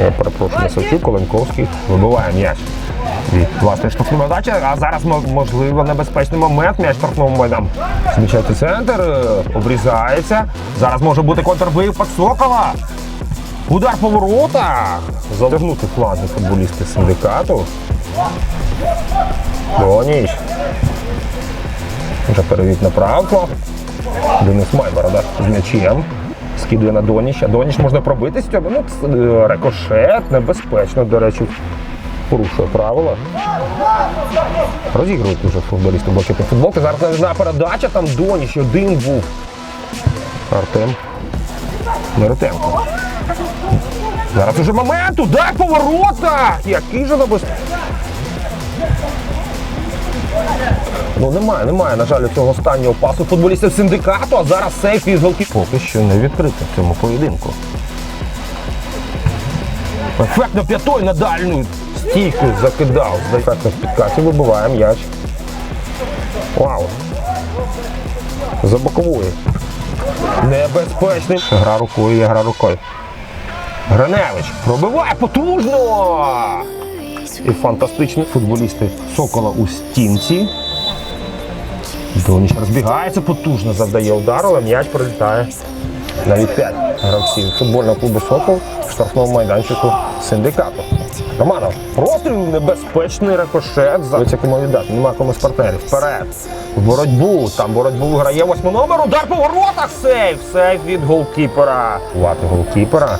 Я перепрошую Савчук, Коленковський вибиває м'яч. Від власної штрафної дачі, а зараз можливо небезпечний момент. М'яч штрафному майдан. Змічати центр, е, обрізається. Зараз може бути контрвиїв Сокола. Удар по воротах. Затягнути фланги футболісти синдикату. Доніч. Вже перевід направо. Денис Майборода з м'ячем. Скидує на Доніч. А Доніч можна пробити з цього. Ну, е, рикошет, небезпечно, до речі, порушує правила. Розігрують уже футболісти блокетні футболки. Зараз навіть передача, там Доніч один був. Артем Миротенко. Зараз уже момент, удар по воротах! Який же небезпечний. Ну немає, немає, на жаль, цього останнього пасу футболістів синдикату, а зараз сейф із голки. Поки що не відкрито в цьому поєдинку. Ефектно п'ятою на дальню стійку закидав. Ефектно в підкаті вибиває м'яч. Вау. За бокової. Небезпечний. Гра рукою, є гра рукою. Граневич пробиває потужно! І фантастичні футболісти Сокола у стінці. Доніч розбігається потужно, завдає удару, але м'яч прилітає. Навіть 5 гравців футбольного клубу Сокол в штрафному майданчику синдикату. Романов, простріл небезпечний рикошет. За Ось кому віддати. Нема кому з партнерів. Вперед. В боротьбу. Там боротьбу виграє восьмий номер. Удар по воротах. Сейф. Сейф від голкіпера. Лати голкіпера.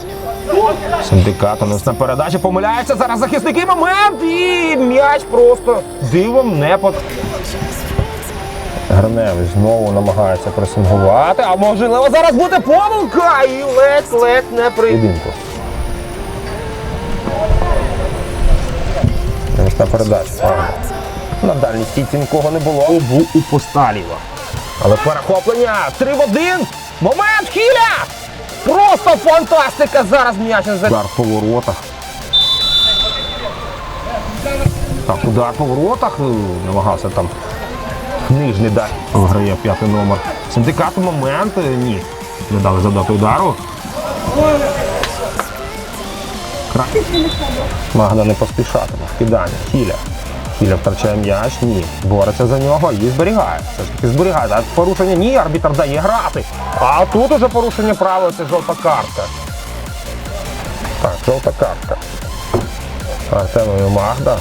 Синдикат у нас на передачі помиляється. Зараз захисники момент і м'яч просто дивом не под. Граневич знову намагається пресингувати, а можливо зараз буде помилка і ледь-ледь не приєдинку. Ось на передачі. Ага. На дальній стійці нікого не було. Був у Посталіва. Але перехоплення 3 в 1. Момент хіля! Просто фантастика! Зараз м'яч не удар по воротах. Так, удар по воротах. е, Намагався там Нижній дар виграє п'ятий номер. Синдикату момент. Ні. Не дали завдати удару. Магда не поспішатиме. Кидання. Хіля. Хіля втрачає м'яч. Ні. Бореться за нього і зберігає. Все ж таки зберігає. А порушення ні, арбітр дає грати. А тут уже порушення правил це жовта картка. Так, жовта картка. Артемові Магда.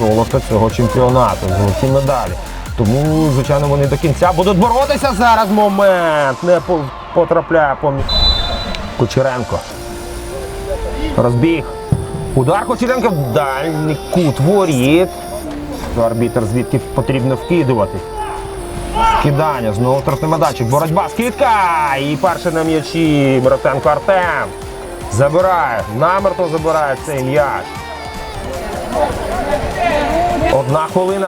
Золото цього чемпіонату. Золоті медалі. Тому, звичайно, вони до кінця будуть боротися зараз. Момент. Не потрапляє по Кучеренко. Розбіг. Удар Кучеренко в дальній кут воріт. Арбітр звідки потрібно вкидувати. Кидання, знову штрафний майданчик. Боротьба, скидка! І перший на м'ячі Миротенко Артем. Забирає. Намертво забирає цей м'яч. Одна хвилина.